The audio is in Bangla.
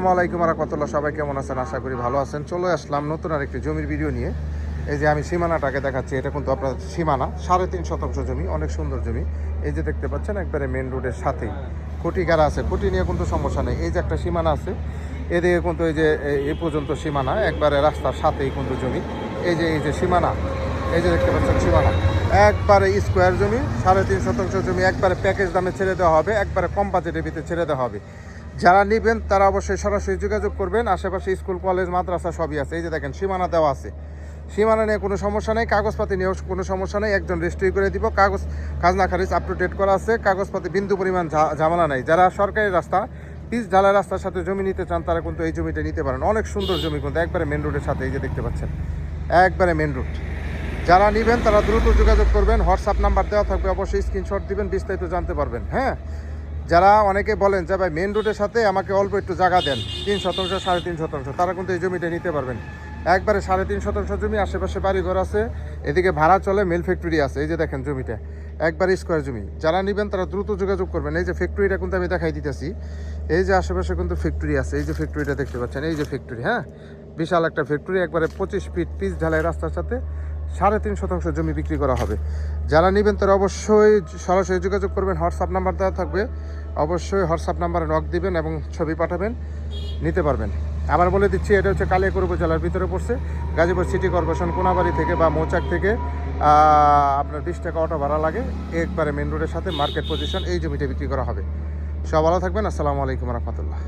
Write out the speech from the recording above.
আসসালামু আলাইকুম রহমতুল্লাহ, সবাই কেমন আছেন? আশা করি ভালো আছেন। চলে আসলাম নতুন আর একটি জমির ভিডিও নিয়ে। এই যে আমি সীমানাটাকে দেখাচ্ছি, এটা কিন্তু আপনার সীমানা, সাড়ে তিন শতাংশ জমি, অনেক সুন্দর জমি। এই যে দেখতে পাচ্ছেন, একবারে মেন রোডের সাথেই। খুঁটি গাড়া আছে, খুঁটি নিয়ে কিন্তু সমস্যা নেই। এই যে একটা সীমানা আছে, এদিকে কিন্তু এই যে, এ- পর্যন্ত সীমানা, একবারে রাস্তার সাথেই কিন্তু জমি। এই যে এই যে সীমানা, এই যে দেখতে পাচ্ছেন সীমানা। একবারে স্কোয়ার জমি, সাড়ে তিন শতাংশ জমি, একবারে প্যাকেজ দামে ছেড়ে দেওয়া হবে, একবারে কম বাজেটের ভিতরে ছেড়ে দেওয়া হবে। যারা নেবেন, তারা অবশ্যই সরাসরি যোগাযোগ করবেন। আশেপাশে স্কুল, কলেজ, মাদ্রাসা সবই আছে। এই যে দেখেন, সীমানা দেওয়া আছে। সীমানা নিয়ে কোনো সমস্যা নেই, কাগজপাতি নিয়েও কোনো সমস্যা নেই। একজন রেজিস্ট্রি করে দিব, কাগজ, খাজনা খারিজ আপ টু ডেট করা আছে। কাগজপাতি বিন্দু পরিমাণ ঝামেলা নেই। যারা সরকারি রাস্তা, পিচ ঢালাই রাস্তার সাথে জমি নিতে চান, তারা কিন্তু এই জমিটা নিতে পারেন। অনেক সুন্দর জমি কিন্তু একবারে মেন রোডের সাথে এই যে দেখতে পাচ্ছেন। একবারে মেন রোড যারা নেবেন, তারা দ্রুত যোগাযোগ করবেন। হোয়াটসঅ্যাপ নাম্বার দেওয়া থাকবে, অবশ্যই স্ক্রিনশট দিবেন, বিস্তারিত জানতে পারবেন। হ্যাঁ? যারা অনেকে বলেন যে, ভাই মেন রোডের সাথে আমাকে অল্প একটু জায়গা দেন, তিন শতাংশ, সাড়ে তিন শতাংশ। তারা কিন্তু এই জমিটা নিতে পারবেন। একবারে সাড়ে তিন শতাংশ জমি, আশেপাশে বাড়িঘর আছে, এদিকে ভাড়া চলে মিল ফ্যাক্টরি আছে। এই যে দেখেন জমিটা, একবারে স্কোয়ার জমি। যারা নেবেন তারা দ্রুত যোগাযোগ করবেন। এই যে ফ্যাক্টরিটা কিন্তু আমি দেখাই দিতেছি। এই যে আশেপাশে কিন্তু ফ্যাক্টরি আছে। এই যে ফ্যাক্টরিটা দেখতে পাচ্ছেন। এই যে ফ্যাক্টরি হ্যাঁ? বিশাল একটা ফ্যাক্টরি একবারে পঁচিশ ফিট পিচ ঢালাই রাস্তার সাথে সাড়ে তিন শতাংশ জমি বিক্রি করা হবে। যারা নেবেন তারা অবশ্যই সরাসরি যোগাযোগ করবেন, হোয়াটসঅ্যাপ নাম্বার দেওয়া থাকবে। অবশ্যই হোয়াটসঅ্যাপ নাম্বারে নক দিবেন এবং ছবি পাঠাবেন, নিতে পারবেন। আবার বলে দিচ্ছি, এটা হচ্ছে কালিয়াকুর উপজেলার ভিতরে পড়ছে। গাজীপুর সিটি কর্পোরেশন, কোনাবাড়ি থেকে বা মৌচাক থেকে আপনার বিশ টাকা অটো ভাড়া লাগে। একবারে মেন রোডের সাথে মার্কেট পজিশন, এই জমিটা বিক্রি করা হবে। সব ভালো থাকবেন, আসসালামু আলাইকুম রহমতুল্লাহ।